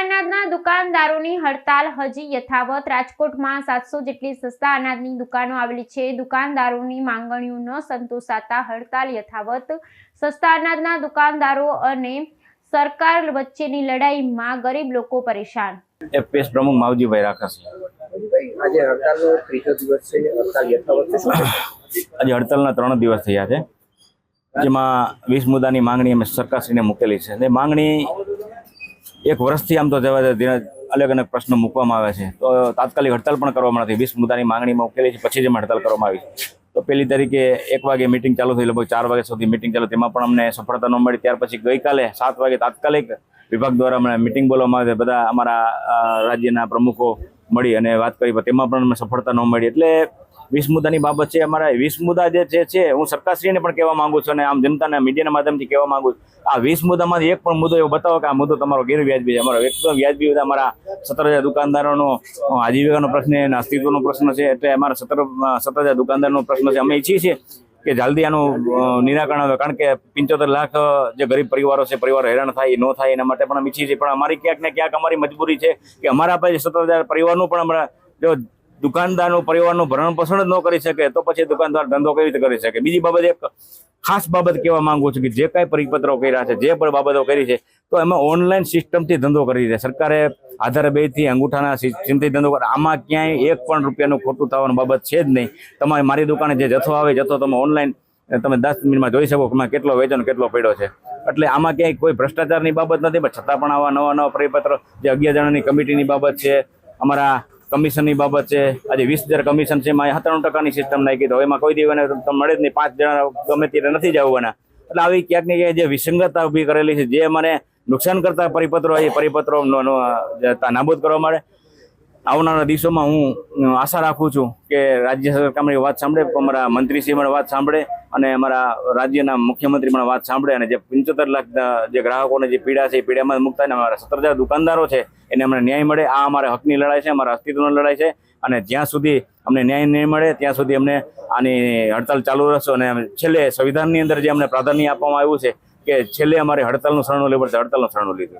અનાજના દુકાનદારોની હડતાલ હજી યથાવત. રાજકોટમાં સાતસો જેટલી સસ્તા અનાજની દુકાનો આવેલી છે. દુકાનદારોની માંગણીઓ ન સંતોષાતા હડતાલ યથાવત. સસ્તા અનાજના દુકાનદારો અને સરકાર વચ્ચેની લડાઈમાં ગરીબ લોકો પરેશાન. એફપીએસ પ્રમુખ માવજીભાઈ રાખશે આજે હડતાલનો ત્રીજો દિવસ છે. હડતાલ યથાવત છે. આજે હડતાલના ત્રણ દિવસ થયા છે. જેમાં વીસ મુદ્દાની માંગણી અમે સરકારશ્રીને મૂકેલી છે. અને માંગણી એક વર્ષથી આમ તો જવા ધીરે અલગ અલગ પ્રશ્નો મૂકવામાં આવે છે. તો તાત્કાલિક હડતાલ પણ કરવામાં નથી. વીસ મુદ્દાની માંગણીમાં મૂકેલી છે, પછી જ હડતાલ કરવામાં આવી છે. તો પહેલી તરીકે એક વાગે મિટિંગ ચાલુ થઈ, લગભગ ચાર વાગ્યા સુધી મિટિંગ ચાલુ. તેમાં પણ અમને સફળતા ન મળી. ત્યાર પછી ગઈકાલે સાત વાગે તાત્કાલિક વિભાગ દ્વારા અમને મિટિંગ બોલવામાં આવી. બધા અમારા રાજ્યના પ્રમુખો મળી અને વાત કરી. તેમાં પણ અમને સફળતા ન મળી. એટલે વીસ મુદ્દાની બાબત છે. અમારા વીસ મુદ્દા જે છે, હું સરકારશ્રીને પણ કહેવા માંગુ છું અને આમ જનતાના મીડિયાના માધ્યમથી કહેવા માંગુ છું. આ વીસ મુદ્દામાંથી એક પણ મુદ્દો એવો બતાવો કે આ મુદ્દો તમારો ગેરવ્યાજબી છે. અમારો એકદમ વ્યાજબી મુદ્દા. અમારા સત્તર હજાર દુકાનદારોનો આજીવિકાનો પ્રશ્ન અસ્તિત્વનો પ્રશ્ન છે. એટલે અમારા સત્તર સત્તર હજાર દુકાનદારનો પ્રશ્ન છે. અમે ઈચ્છીએ છીએ કે જલ્દી આનું નિરાકરણ આવે. કારણ કે પંચોતેર લાખ જે ગરીબ પરિવારો છે, પરિવાર હેરાન થાય ન થાય, એના માટે પણ અમે ઈચ્છીએ છીએ. પણ અમારી ક્યાંક ને ક્યાંક અમારી મજબૂરી છે કે અમારા પાસે સત્તર હજાર પરિવારનું પણ અમારા જો દુકાનદારનું પરિવારનું ભરણ પોષણ જ ન કરી શકે, તો પછી દુકાનદાર ધંધો કેવી રીતે કરી શકે? બીજી બાબત એક ખાસ બાબત કહેવા માંગુ છું કે જે કાંઈ પરિપત્રો કર્યા છે, જે પણ બાબતો કરી છે, તો એમાં ઓનલાઈન સિસ્ટમથી ધંધો કરી છે સરકારે આધાર બેથી અંગૂઠાના સિસ્ટમથી ધંધો કરે. આમાં ક્યાંય એક પણ રૂપિયાનું ખોટું થવાની બાબત છે જ નહીં. તમારે મારી દુકાને જે જથ્થો આવે, જથ્થો તમે ઓનલાઈન તમે દસ મિનિટમાં જોઈ શકો કે કેટલો વેચાણ કેટલો પડ્યો છે. એટલે આમાં ક્યાંય કોઈ ભ્રષ્ટાચારની બાબત નથી, પણ છતાં પણ આવા નવા નવા પરિપત્ર, જે અગિયાર જણાની કમિટીની બાબત છે, અમારા કમિશનની બાબત છે. આજે વીસ હજાર કમિશન છે. એમાં ત્રણ ટકાની સિસ્ટમ નાખી તો એમાં કોઈ દિવસ તમને મળે જ નહીં. પાંચ જણા ગમે ત્યારે નથી જવાના. એટલે આવી ક્યાંક ને ક્યાંક જે વિસંગતતા ઊભી કરેલી છે, જે મને નુકસાન કરતા પરિપત્રો એ પરિપત્રો નાબૂદ કરવા માટે આવનારા દિવસોમાં હું આશા રાખું છું કે રાજ્ય સરકાર મારી વાત સાંભળે, અમારા મંત્રીશ્રી પણ વાત સાંભળે. અને અમારા રાજ્યના મુખ્યમંત્રી પણ વાત સાંભળે અને જે પંચોતેર લાખ જે ગ્રાહકોને જે પીડા છે એ પીડામાં મુકતા અને અમારા સત્તર હજાર દુકાનદારો છે, એને અમને ન્યાય મળે. આ અમારા હકની લડાઈ છે, અમારા અસ્તિત્વની લડાઈ છે અને જ્યાં સુધી અમને ન્યાય નહીં મળે, ત્યાં સુધી અમને આની હડતાલ ચાલુ રહેશે અને છેલ્લે સંવિધાનની અંદર જે અમને પ્રાધાન્ય આપવામાં આવ્યું છે કે છેલ્લે અમારે હડતાલનું શરણું લેવું પડશે, હડતાલનું શરણું લીધું.